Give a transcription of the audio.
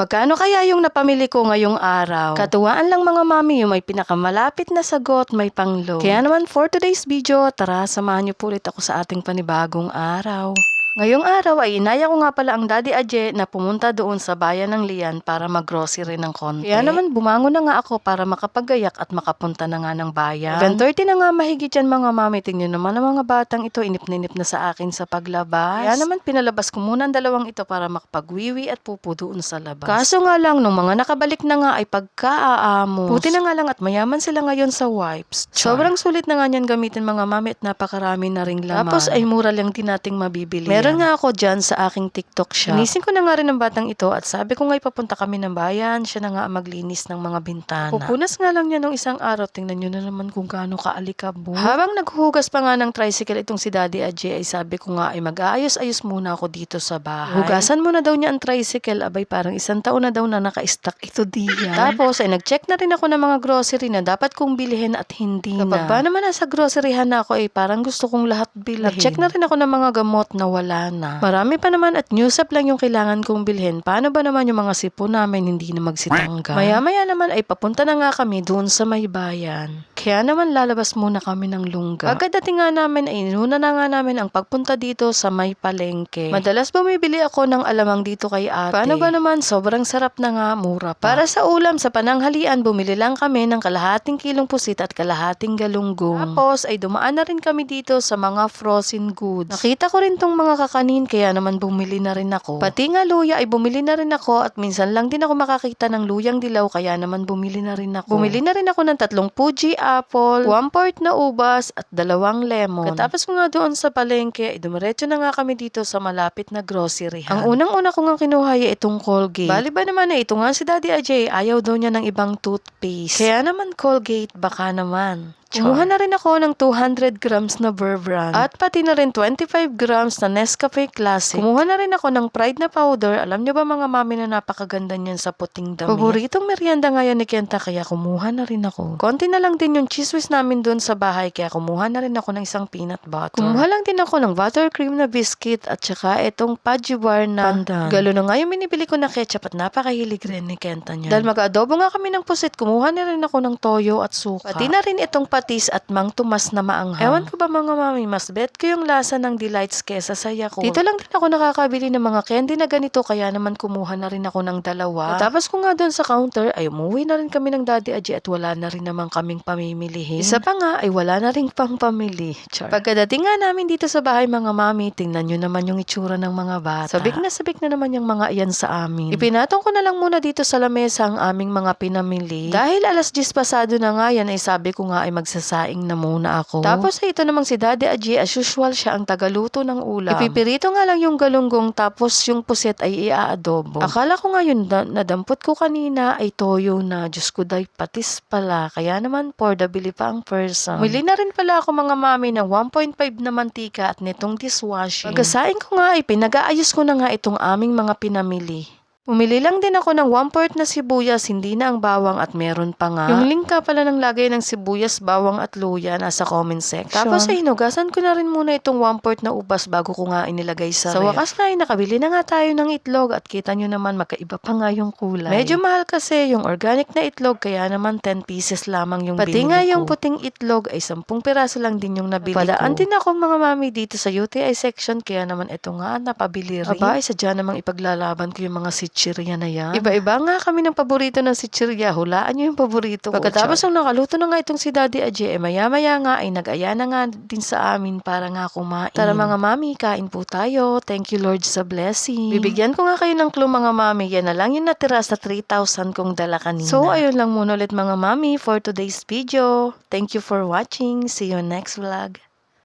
Magkano kaya yung napamili ko ngayong araw? Katuwaan lang mga mami yung may pinakamalapit na sagot, may panglo. Kaya naman for today's video, tara samahan niyo po ulit ako sa ating panibagong araw. Ngayong araw ay inaya ko nga pala ang Daddy Aje na pumunta doon sa bayan ng Lian para mag-grocery ng konti. Kaya naman bumangon na nga ako para makapagayak at makapunta na nga ng bayan. 10.30 na nga mahigit yan mga mami. Tingnan naman ang mga batang ito inip na inip na sa akin sa paglabas. Kaya naman pinalabas ko muna ang dalawang ito para makapagwiwi at pupo doon sa labas. Kaso nga lang, nung mga nakabalik na nga ay pagkaaamos. Buti na nga lang at mayaman sila ngayon sa wipes. Sobrang sulit na nga niyan gamitin mga mami at napakarami na ring laman. Tapos ay mura lang din nating mabibili. Meron nga ako dyan sa aking TikTok shop. Inisin ko na nga rin ng batang ito at sabi ko nga ipapunta kami ng bayan. Siya na nga maglinis ng mga bintana. Pupunas nga lang niya nung isang araw. Tingnan nyo na naman kung gaano kaalikabo. Habang naghuhugas pa nga ng tricycle itong si Daddy Ajay ay sabi ko nga ay mag-aayos-ayos muna ako dito sa bahay. Hugasan muna daw niya ang tricycle. Abay parang isang taon na daw na naka-stack ito diyan. Tapos ay nag-check na rin ako ng mga grocery na dapat kong bilhin at hindi na. Kapag ba naman nasa groceryhan na ako ay parang gusto kong lahat bilhin. Nag-check na rin ako ng mga gamot na wala na. Marami pa naman at news up lang yung kailangan kong bilhin. Paano ba naman yung mga sipo namin hindi na magsitangga? Maya-maya naman ay papunta na nga kami doon sa may bayan. Kaya naman lalabas muna kami ng lungga. Pagkadating nga namin ay inuna na nga namin ang pagpunta dito sa may palengke. Madalas bumibili ako ng alamang dito kay ate. Paano ba naman sobrang sarap na nga, mura pa. Para sa ulam sa pananghalian, bumili lang kami ng kalahating kilong pusit at kalahating galunggong. Tapos ay dumaan na rin kami dito sa mga frozen goods. Nakita ko rin tong mga kakanin kaya naman bumili na rin ako. Pati nga luya ay bumili na rin ako at minsan lang din ako makakita ng luyang dilaw kaya naman bumili na rin ako. Bumili na rin ako ng tatlong Fuji apple, one port na ubas at dalawang lemon. Katapos ko nga doon sa palengke, ay dumiretso na nga kami dito sa malapit na grocery. Ang unang-una ko nga kinuha ay itong Colgate. Bali ba naman na ito nga si Daddy Ajay, ayaw daw niya ng ibang toothpaste. Kaya naman Colgate, baka naman. Kumuha na rin ako ng 200 grams na Burr Brand at pati na rin 25 grams na Nescafe Classic. Kumuha na rin ako ng Pride na powder. Alam niyo ba mga mami na napakaganda niyan sa puting damit? Paboritong merienda ngayon ni Kenta kaya kumuha na rin ako. Konti na lang din yung cheese whiz namin doon sa bahay kaya kumuha na rin ako ng isang peanut butter. Kumuha lang din ako ng buttercream na biscuit at saka itong Pajibar na pandan. Galo na nga yung binibili ko na ketchup at napakahilig rin ni Kenta niya. Dahil mag-adobo nga kami ng pusit, kumuha na rin ako ng toyo at suka. Pati na rin itong patis at mang tumas na maanghang. Ewan ko ba mga mami, mas bet ko yung lasa ng delights kesa sa Yakult. Dito lang din ako nakakabili ng mga candy na ganito kaya naman kumuha na rin ako ng dalawa. Tapos ko nga doon sa counter ay umuwi na rin kami ng Daddy Aji at wala na rin naman kaming pamimilihin. Isa pa nga ay wala na rin pang pamili. Char. Pagkadating nga namin dito sa bahay mga mami, tingnan nyo naman yung itsura ng mga bata. Sabik na sabik na naman yung mga iyan sa amin. Ipinatong ko na lang muna dito sa lamesa ang aming mga pinamili. Dahil alas 10 pasado na nga yan ay sabi ko nga ay magsasaing na muna ako. Tapos ay ito namang si Daddy Aji as usual siya ang tagaluto ng ulam. Ipipirito nga lang yung galunggong tapos yung puset ay iaadobo. Akala ko nga yun na, nadampot ko kanina ay toyo na. Diyos ko day patis pala. Kaya naman for the bili pa ang person. Muli na rin pala ako mga mami ng 1.5 na mantika at nitong dishwashing. Pagkasain ko nga ay pinag-aayos ko na nga itong aming mga pinamili. Pumili lang din ako ng 1 quart na sibuyas, hindi na ang bawang at meron pa nga. Yung link ka pala ng lagay ng sibuyas, bawang at luya nasa comment section. Tapos ay hinugasan ko na rin muna itong 1 quart na ubas bago ko nga inilagay sa Sa ref. wakas na ay nakabili na nga tayo ng itlog at kita nyo naman magkaiba pa nga yung kulay. Medyo mahal kasi yung organic na itlog kaya naman 10 pieces lamang yung Pati binili nga ko. yung puting itlog ay 10 piraso lang din yung nabili Padaan ko. din ako mga mami dito sa UTI section kaya naman ito nga napabili rin. Aba, isa dyan namang ipaglalaban ko yung mga sitsirya na yan. Iba-iba nga kami ng paborito ng sitsirya. Hulaan nyo yung paborito ko. Pagkatapos nung nakaluto na nga itong si Daddy Aje, eh, maya-maya nga ay nag-aya na nga din sa amin para nga kumain. Tara mga mami, kain po tayo. Thank you Lord sa blessing. Bibigyan ko nga kayo ng clue mga mami. Yan na lang yung natira sa 3,000 kong dala kanina. So, ayun lang muna ulit mga mami for today's video. Thank you for watching. See you next vlog.